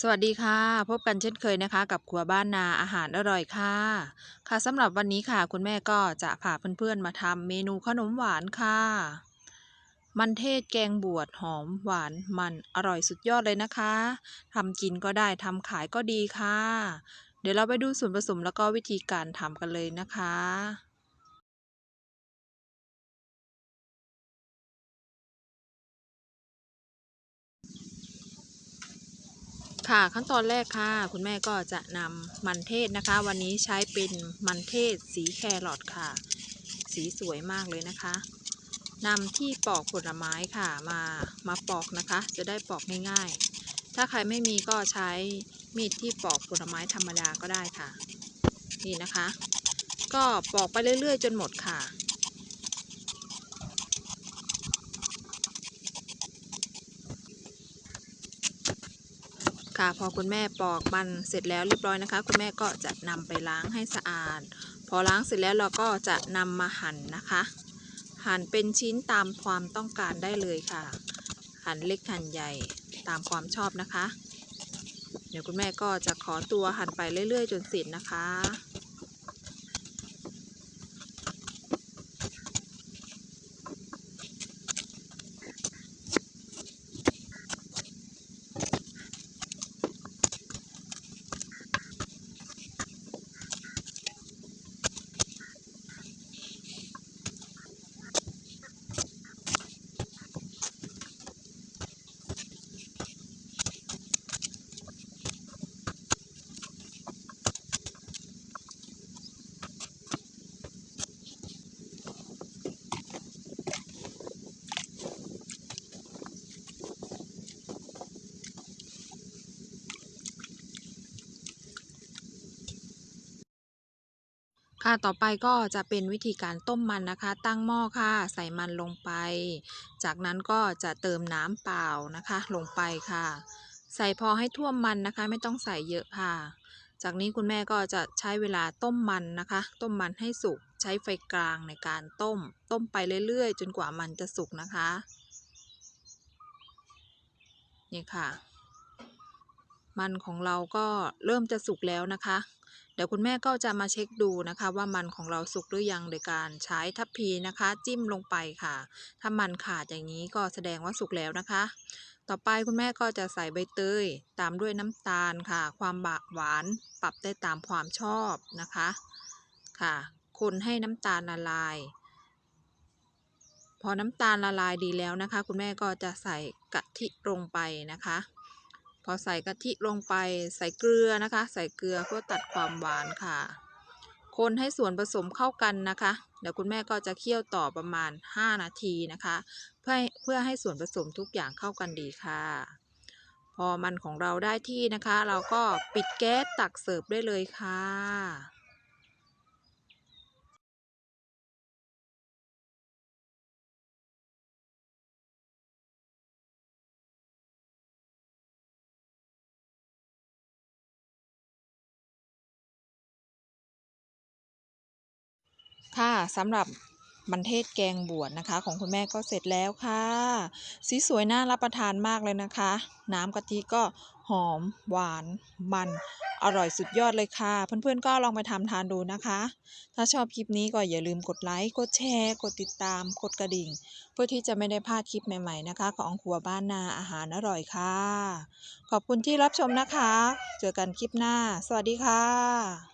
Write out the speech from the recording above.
สวัสดีค่ะ พบกันเช่นเคยนะคะ กับครัวบ้านนาอาหารอร่อยค่ะ ค่ะสำหรับวันนี้ค่ะ คุณแม่ก็จะพาเพื่อนๆมาทำเมนูขนมหวานค่ะ มันเทศแกงบวชหอมหวานมันอร่อยสุดยอดเลยนะคะทำกินก็ได้ทำขายก็ดีค่ะ เดี๋ยวเราไปดูส่วนผสมแล้วก็วิธีการทำกันเลยนะคะ ค่ะขั้นตอนแรกค่ะ คุณแม่ก็จะนำมันเทศนะคะ วันนี้ใช้เป็นมันเทศสีแครอทค่ะ สีสวยมากเลยนะคะนำที่ปอกผลไม้ค่ะมามาปอกนะคะ จะได้ปอกง่ายๆ ถ้าใครไม่มีก็ใช้มีดที่ปอกผลไม้ธรรมดาก็ได้ค่ะ นี่นะคะ ก็ปอกไปเรื่อยๆ จนหมดค่ะ ค่ะ พอคุณแม่ปอกมันเสร็จแล้วเรียบร้อยนะคะ คุณแม่ก็จะนำไปล้างให้สะอาด พอล้างเสร็จแล้วเราก็จะนำมาหั่นนะคะ หั่นเป็นชิ้นตามความต้องการได้เลยค่ะ หั่นเล็กหั่นใหญ่ตามความชอบนะคะ เดี๋ยวคุณแม่ก็จะขอตัวหั่นไปเรื่อย ๆ จนเสร็จนะคะ ค่ะต่อไปก็จะเป็นวิธีการต้มมันนะคะ ตั้งหม้อค่ะ ใส่มันลงไป จากนั้นก็จะเติมน้ำเปล่านะคะ ลงไปค่ะ ใส่พอให้ท่วมมันนะคะ ไม่ต้องใส่เยอะค่ะ จากนี้คุณแม่ก็จะใช้เวลาต้มมันนะคะ ต้มมันให้สุกใช้ไฟกลางในการต้ม ต้มไปเรื่อยๆ จนกว่ามันจะสุกนะคะ นี่ค่ะ มันของเราก็เริ่มจะสุกแล้วนะคะ เดี๋ยวคุณแม่ก็จะมาเช็คดูนะคะ ว่ามันของเราสุกหรือยังโดยการใช้ทัพพีนะคะ จิ้มลงไปค่ะ ถ้ามันขาดอย่างนี้ก็แสดงว่าสุกแล้วนะคะ ต่อไปคุณแม่ก็จะใส่ใบเตยตามด้วยน้ำตาลค่ะ ความบหวานปรับได้ตามความชอบนะคะค่ะ คนให้น้ำตาลละลาย พอน้ำตาลละลายดีแล้วนะคะ คุณแม่ก็จะใส่กะทิลงไปนะคะ พอใส่กะทิลงไปใส่เกลือนะคะ ใส่เกลือเพื่อตัดความหวานค่ะ คนให้ส่วนผสมเข้ากันนะคะ เดี๋ยวคุณแม่ก็จะเคี่ยวต่อประมาณ 5 นาทีนะคะ เพื่อเพื่อให้ส่วนผสมทุกอย่างเข้ากันดีค่ะ พอมันของเราได้ที่นะคะ เราก็ปิดแก๊สตักเสิร์ฟได้เลยค่ะ ค่ะสำหรับมันเทศแกงบวชนะคะ ของคุณแม่ก็เสร็จแล้วค่ะ สีสวยน่ารับประทานมากเลยนะคะ น้ำกะทิก็หอม หวาน มัน อร่อยสุดยอดเลยค่ะ เพื่อนๆก็ลองไปทำทานดูนะคะ ถ้าชอบคลิปนี้ก็อย่าลืมกดไลค์ กดแชร์ กดติดตาม กดกระดิ่ง เพื่อที่จะไม่ได้พลาดคลิปใหม่ๆนะคะ ของครัวบ้านนาอาหารอร่อยค่ะ ขอบคุณที่รับชมนะคะ เจอกันคลิปหน้า สวัสดีค่ะ